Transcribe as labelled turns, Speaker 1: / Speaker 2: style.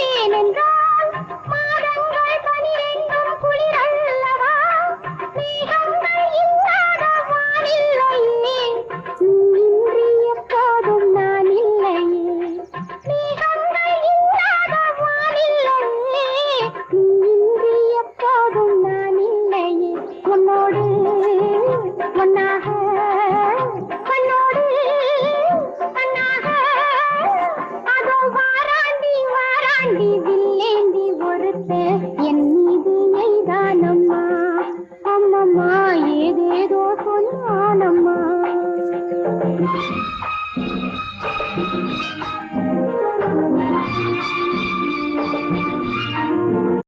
Speaker 1: ஏனென்றால் என் மீது எய்தானம்மா அம்மம்மா ஏதேதோ சொன்னானம்மா.